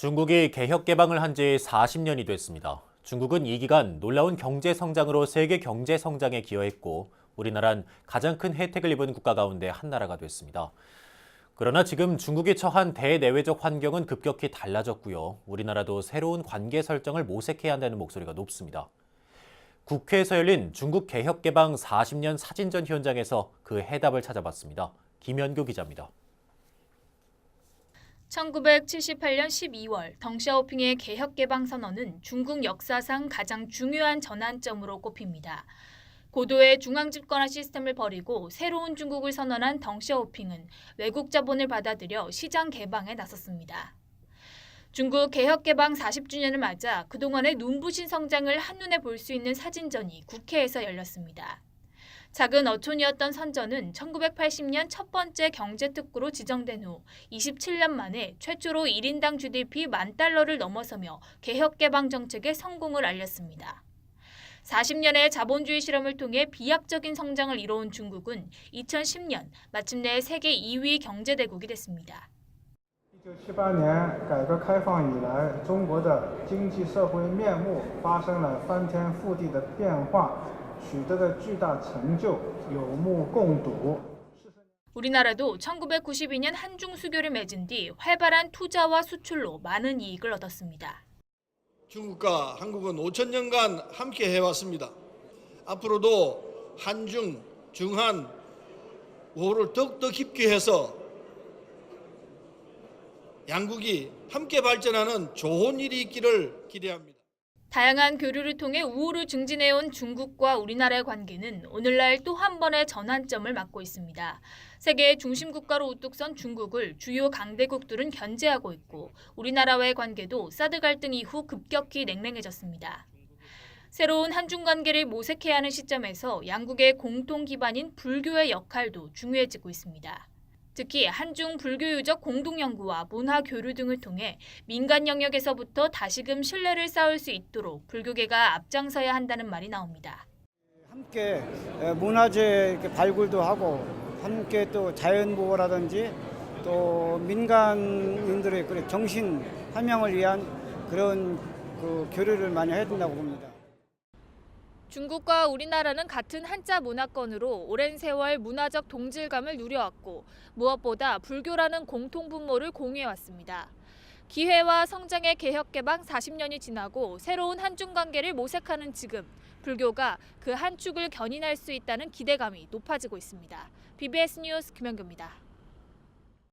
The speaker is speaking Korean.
중국이 개혁 개방을 한 지 40년이 됐습니다. 중국은 이 기간 놀라운 경제 성장으로 세계 경제 성장에 기여했고 우리나라는 가장 큰 혜택을 입은 국가 가운데 한 나라가 됐습니다. 그러나 지금 중국이 처한 대내외적 환경은 급격히 달라졌고요. 우리나라도 새로운 관계 설정을 모색해야 한다는 목소리가 높습니다. 국회에서 열린 중국 개혁 개방 40년 사진전 현장에서 그 해답을 찾아봤습니다. 김현규 기자입니다. 1978년 12월 덩샤오핑의 개혁 개방 선언은 중국 역사상 가장 중요한 전환점으로 꼽힙니다. 고도의 중앙 집권화 시스템을 버리고 새로운 중국을 선언한 덩샤오핑은 외국 자본을 받아들여 시장 개방에 나섰습니다. 중국 개혁 개방 40주년을 맞아 그동안의 눈부신 성장을 한눈에 볼 수 있는 사진전이 국회에서 열렸습니다. 작은 어촌이었던 선전은 1980년 첫 번째 경제특구로 지정된 후 27년 만에 최초로 1인당 GDP 만 달러를 넘어서며 개혁 개방 정책의 성공을 알렸습니다. 40년의 자본주의 실험을 통해 비약적인 성장을 이뤄온 중국은 2010년 마침내 세계 2위 경제대국이 됐습니다. 一九七八年改革开放以来，中国的经济社会面目发生了翻天覆地的变化， 取得的巨大成就有目共睹。 우리나라도 1992년 한중 수교를 맺은 뒤 활발한 투자와 수출로 많은 이익을 얻었습니다. 중국과 한국은 5천 년간 함께 해왔습니다. 앞으로도 한중, 중한 우호를 더욱더 깊게 해서 양국이 함께 발전하는 좋은 일이 있기를 기대합니다. 다양한 교류를 통해 우호를 증진해온 중국과 우리나라의 관계는 오늘날 또 한 번의 전환점을 맞고 있습니다. 세계의 중심 국가로 우뚝 선 중국을 주요 강대국들은 견제하고 있고 우리나라와의 관계도 사드 갈등 이후 급격히 냉랭해졌습니다. 새로운 한중 관계를 모색해야 하는 시점에서 양국의 공통 기반인 불교의 역할도 중요해지고 있습니다. 특히 한중 불교 유적 공동 연구와 문화 교류 등을 통해 민간 영역에서부터 다시금 신뢰를 쌓을 수 있도록 불교계가 앞장서야 한다는 말이 나옵니다. 함께 문화재 발굴도 하고 함께 또 자연 보호라든지 또 민간인들의 정신 함양을 위한 그런 그 교류를 많이 해야 된다고 봅니다. 중국과 우리나라는 같은 한자 문화권으로 오랜 세월 문화적 동질감을 누려왔고 무엇보다 불교라는 공통 분모를 공유해왔습니다. 기회와 성장의 개혁 개방 40년이 지나고 새로운 한중 관계를 모색하는 지금 불교가 그 한 축을 견인할 수 있다는 기대감이 높아지고 있습니다. BBS 뉴스 김현규입니다.